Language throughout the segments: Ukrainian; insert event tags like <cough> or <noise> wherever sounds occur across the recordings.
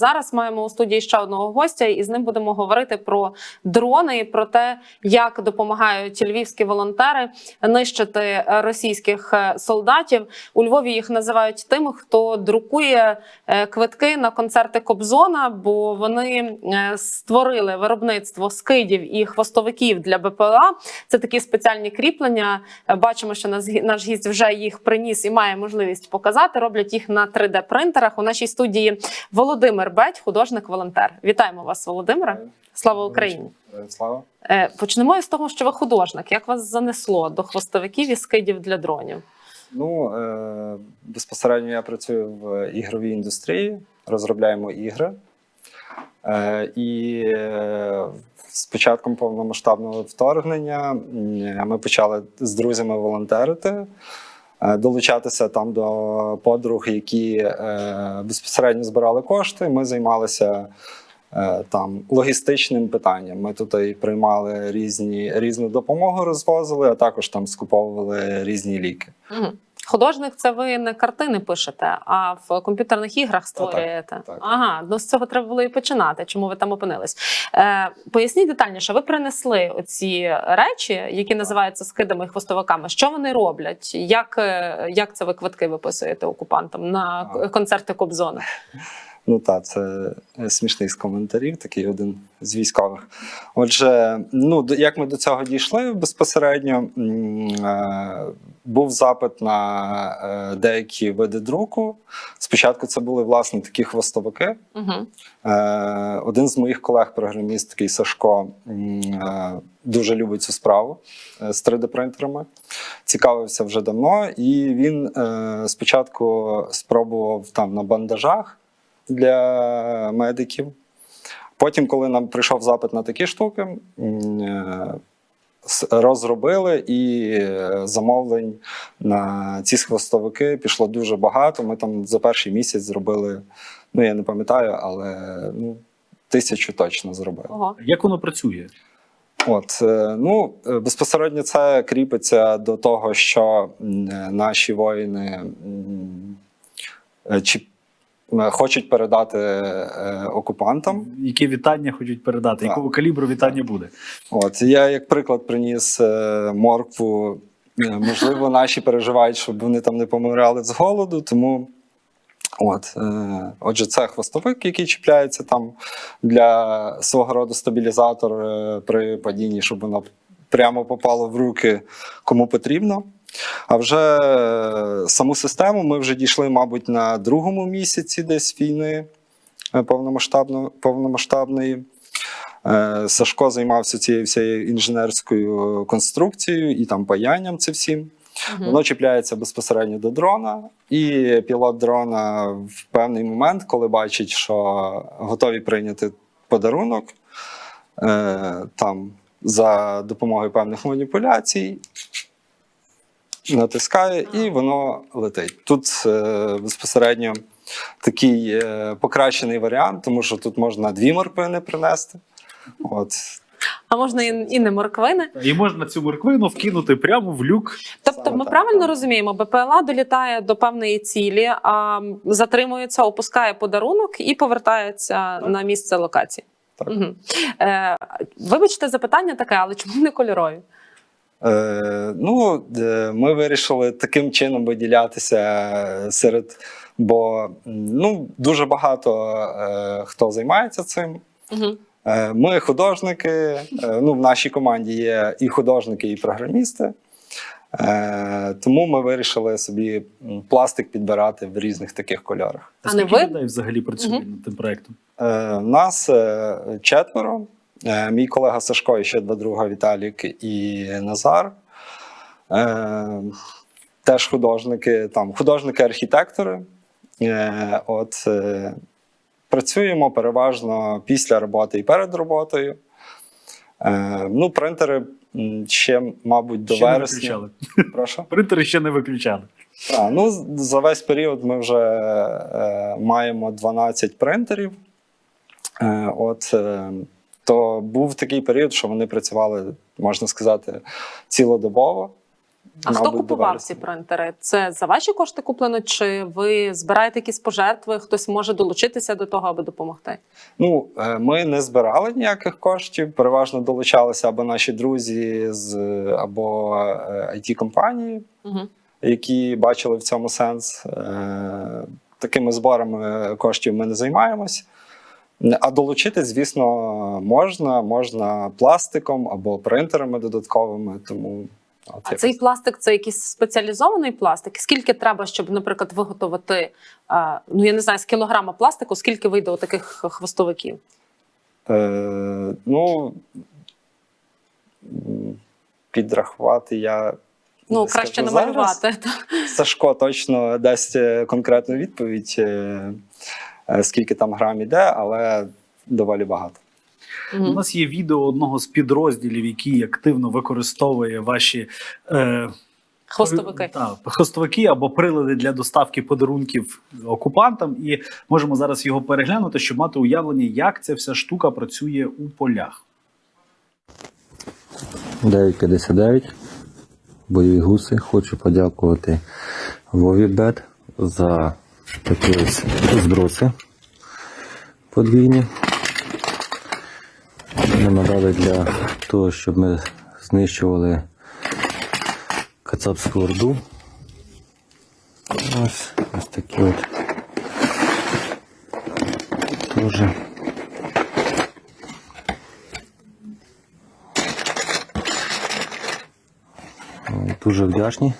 Зараз маємо у студії ще одного гостя, і з ним будемо говорити про дрони, і про те, як допомагають львівські волонтери нищити російських е, солдатів. У Львові їх називають тими, хто друкує е, квитки на концерти Кобзона, бо вони е, створили виробництво скидів і хвостовиків для БПЛА. Це такі спеціальні кріплення. Бачимо, що наш гість вже їх приніс і має можливість показати. Роблять їх на 3D принтерах. У нашій студії Володимир Бедь, художник-волонтер. Вітаємо вас, Володимире. Слава Україні! Слава. Е, Почнемо із того, що ви художник. Як вас занесло до хвостовиків і скидів для дронів? Ну е, безпосередньо я працюю в ігровій індустрії, розробляємо ігри. Е, і е, з початком повномасштабного вторгнення ми почали з друзями волонтерити, е, долучатися там до подруг, які е, безпосередньо збирали кошти. Ми займалися. е, Там логістичним питанням. Ми тут і приймали різні різну допомогу, розвозили, а також там скуповували різні ліки. Художник це ви не картини пишете, а в комп'ютерних іграх створюєте. так. Ага, ну з цього треба було і починати. Чому ви там опинились? Е, поясніть детальніше, ви принесли оці речі, які називаються скидами і хвостовиками. Що вони роблять? Як, е, як це ви квитки виписуєте окупантам на концерти Кобзона? <laughs> Ну так, це е, смішний з коментарів, такий один з військових. Отже, ну як ми до цього дійшли безпосередньо, е, був запит на е, деякі види друку. Спочатку це були власне такі хвостовики. Угу. Один з моїх колег-програміст, такий Сашко, дуже любить цю справу з 3D-принтерами. Цікавився вже давно, і він спочатку спробував там на бандажах для медиків. Потім, коли нам прийшов запит на такі штуки, е, розробили і е, замовлень на ці хвостовики пішло дуже багато. Ми там за перший місяць зробили, ну я не пам'ятаю, але ну, тисячу точно зробили. Ого. Як воно працює? От е, ну безпосередньо це кріпиться до того, що наші воїни чи хочуть передати е, окупантам. Які вітання хочуть передати? Так. Якого калібру вітання буде? От я як приклад приніс е, моркву. Е, Можливо, наші переживають, щоб вони там не помирали з голоду. Тому, от, е, отже, це хвостовик, який чіпляється там для свого роду стабілізатор е, при падінні, щоб воно прямо попало в руки кому потрібно. А вже е, саму систему ми вже дійшли, мабуть, на другому місяці десь війни е, повномасштабно- повномасштабної. Е, Сашко займався цією всією інженерською конструкцією і там паянням це всім. Воно чіпляється безпосередньо до дрона, і пілот дрона в певний момент, коли бачить, що готові прийняти подарунок, е, там за допомогою певних маніпуляцій. Натискає і воно летить. Тут е, безпосередньо такий е, покращений варіант, тому що тут можна дві морквини принести. От. А можна і, і не морквини. І можна цю морквину вкинути прямо в люк. Тобто, Саме ми так, правильно так. розуміємо, БПЛА долітає до певної цілі, а затримується, опускає подарунок і повертається на місце локації. Так. Угу. Е, вибачте, запитання таке, але чому не кольорові? Е, ну, е, ми вирішили таким чином виділятися серед, бо ну, дуже багато е, хто займається цим. Угу. Е, Ми художники. е, Ну, в нашій команді є і художники, і програмісти. Е, Тому ми вирішили собі пластик підбирати в різних таких кольорах. А не ви? людей взагалі працює Мгм. над тим проектом? Е, Нас е, четверо. Е, Мій колега Сашко і ще два друга Віталік і Назар. Е, Теж художники, там художники-архітектори. Е, От працюємо переважно після роботи і перед роботою. Ну, принтери ще, мабуть, до ще не вересня. виключали. <laughs> Прошу. Принтери ще не виключали. А, ну, за весь період ми вже е, маємо 12 принтерів. Е, от, е, то був такий період, що вони працювали, можна сказати, цілодобово. А хто мабуть, купував ці принтери? Це за ваші кошти куплено? Чи ви збираєте якісь пожертви? Хтось може долучитися до того, аби допомогти? Ну, е, ми не збирали ніяких коштів. Переважно долучалися або наші друзі з або it компанії Угу. які бачили в цьому сенс. Е, Такими зборами коштів ми не займаємось. А долучити, звісно, можна, можна пластиком або принтерами додатковими. Тому от А цей пластик це якийсь спеціалізований пластик. Скільки треба, щоб, наприклад, виготовити ну я не знаю, з кілограма пластику, скільки вийде у таких хвостовиків? Е, ну, підрахувати я. Ну не краще скажу намалювати. зараз. Сашко точно дасть е, конкретну відповідь, е, скільки там грам іде, але доволі багато. У нас є відео одного з підрозділів, який активно використовує ваші е, Хвостовики. Та, хвостовики або прилади для доставки подарунків окупантам. І можемо зараз його переглянути, щоб мати уявлення, як ця вся штука працює у полях. 9.59. Бойові гуси. Хочу подякувати Вові Бет за такі ось зброси подвійні. Вони надали для того, щоб ми знищували кацапську орду. Ось, ось такі от. Тоже. Дуже вдячні.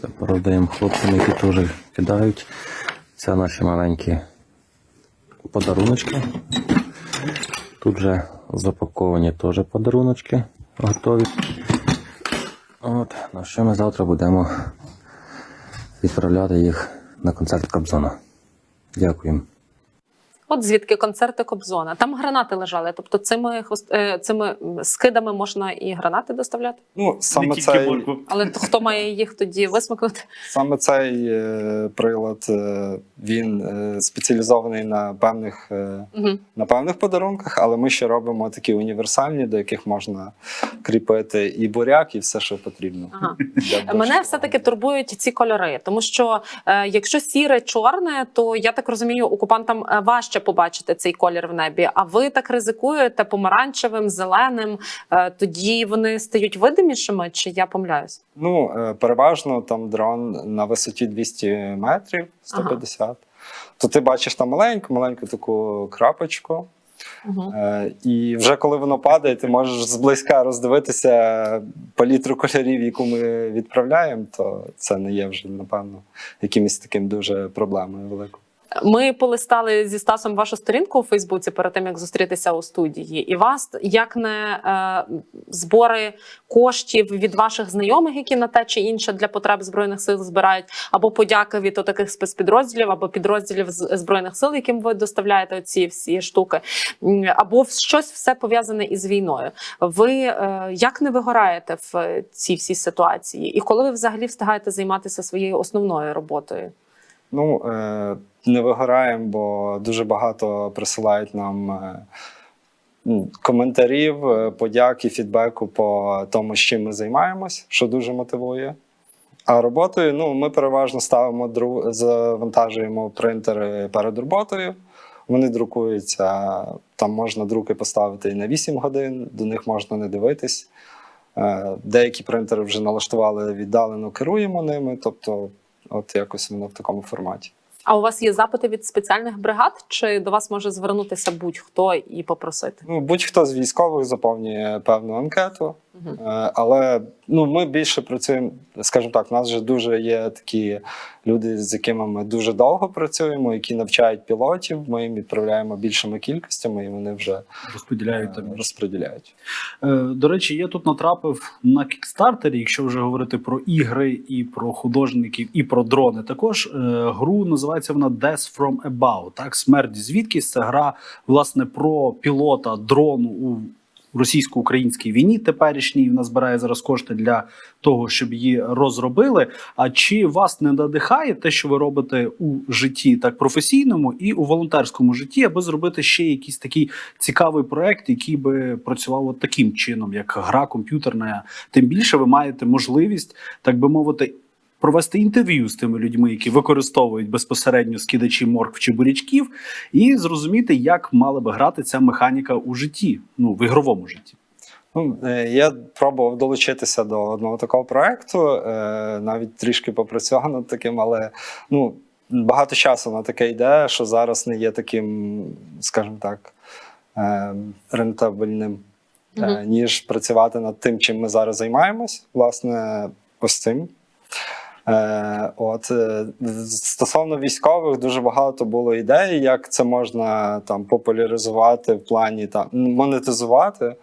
Це передаємо хлопцям, які теж кидають. Це наші маленькі подаруночки. Тут вже запаковані теж подаруночки готові. От, на що ми завтра будемо відправляти їх на концерт Кобзона. Дякуємо. От звідки концерти Кобзона. Там гранати лежали. Тобто цими е, цими скидами можна і гранати доставляти. Ну, саме цей. Але то хто має їх тоді висмикнути? Саме цей е, прилад е, він е, спеціалізований на певних, е, Угу. на певних подарунках, але ми ще робимо такі універсальні, до яких можна кріпити і буряк, і все, що потрібно. Ага. <laughs> Мене все таки турбують ці кольори, тому що е, якщо сіре чорне, то я так розумію, окупантам е, важче побачити цей колір в небі. А ви так ризикуєте помаранчевим, зеленим. Е, тоді вони стають видимішими, чи я помиляюсь? Ну, е, переважно там дрон на висоті 200 метрів, 150. То ти бачиш там маленьку, маленьку таку крапочку. Угу. І вже коли воно падає, ти можеш зблизька роздивитися палітру кольорів, яку ми відправляємо, то це не є вже, напевно, якимось таким дуже проблемою великою. Ми полистали зі Стасом вашу сторінку у Фейсбуці перед тим, як зустрітися у студії, і вас як не е, збори коштів від ваших знайомих, які на те чи інше для потреб збройних сил збирають, або подяки від таких спецпідрозділів, або підрозділів збройних сил, яким ви доставляєте ці всі штуки, або щось все пов'язане із війною. Ви е, як не вигораєте в цій всій ситуації, і коли ви взагалі встигаєте займатися своєю основною роботою? Ну, е, не вигораємо, бо дуже багато присилають нам е, коментарів, е, подяк і фідбеку по тому, з чим ми займаємось, що дуже мотивує. А роботою, ну, ми переважно ставимо завантажуємо принтери перед роботою. Вони друкуються, там можна друки поставити і на 8 годин, до них можна не дивитись. Деякі принтери вже налаштували віддалено, керуємо ними. Тобто, от якось воно в такому форматі. А у вас є запити від спеціальних бригад, чи до вас може звернутися будь-хто і попросити? Ну, будь-хто з військових заповнює певну анкету, Е, але ну, ми більше працюємо, скажімо так, у нас вже дуже є такі люди, з якими ми дуже довго працюємо, які навчають пілотів. Ми їм відправляємо більшими кількостями, і вони вже Розподіляють там. е, розподіляють. Е, До речі, я тут натрапив на кікстартері, якщо вже говорити про ігри і про художників, і про дрони. Також гру називається вона Death from Above. Так, смерть звідкись це гра власне про пілота дрону у російсько-українській війні теперішній. Вона збирає зараз кошти для того, щоб її розробили. А чи вас не надихає те, що ви робите у житті, так професійному і у волонтерському житті, аби зробити ще якийсь такий цікавий проект, який би працював от таким чином, як гра комп'ютерна? Тим більше ви маєте можливість, так би мовити. Провести інтерв'ю з тими людьми, які використовують безпосередньо скидачі моркв чи бурячків, і зрозуміти, як мала би грати ця механіка у житті, ну в ігровому житті. Ну, е, я пробував долучитися до одного такого проекту, е, навіть трішки попрацював над таким, але ну, багато часу на таке йде, що зараз не є таким, скажімо так, е, рентабельним, ніж працювати над тим, чим ми зараз займаємось, власне, ось цим. Е, от е, стосовно військових, дуже багато було ідей, як це можна там популяризувати в плані там монетизувати.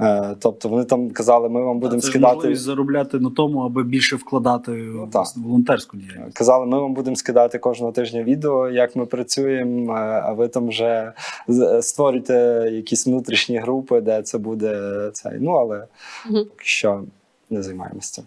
Е, тобто вони там казали, ми вам будемо скидати. можливість заробляти на тому, аби більше вкладати Ну, власне, волонтерську діяльність. Казали, ми вам будемо скидати кожного тижня відео, як ми працюємо, а ви там вже створюєте якісь внутрішні групи, де це буде цей. Ну але Мгм. поки що не займаємося цим.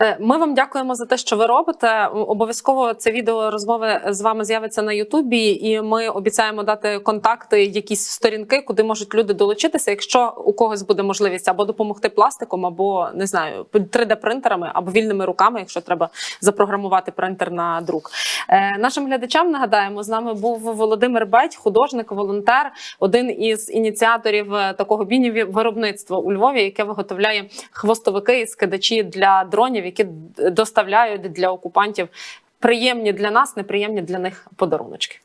Е, Ми вам дякуємо за те, що ви робите. Обов'язково це відео розмови з вами з'явиться на Ютубі, і ми обіцяємо дати контакти, якісь сторінки, куди можуть люди долучитися. Якщо у когось буде можливість або допомогти пластиком, або не знаю, 3D-принтерами, або вільними руками, якщо треба запрограмувати принтер на друк. Е, Нашим глядачам нагадаємо, з нами був Володимир Беть, художник, волонтер, один із ініціаторів такого міні-виробництва у Львові, яке виготовляє хвостовики і скидачі для дронів, які доставляють для окупантів приємні для нас, неприємні для них подаруночки.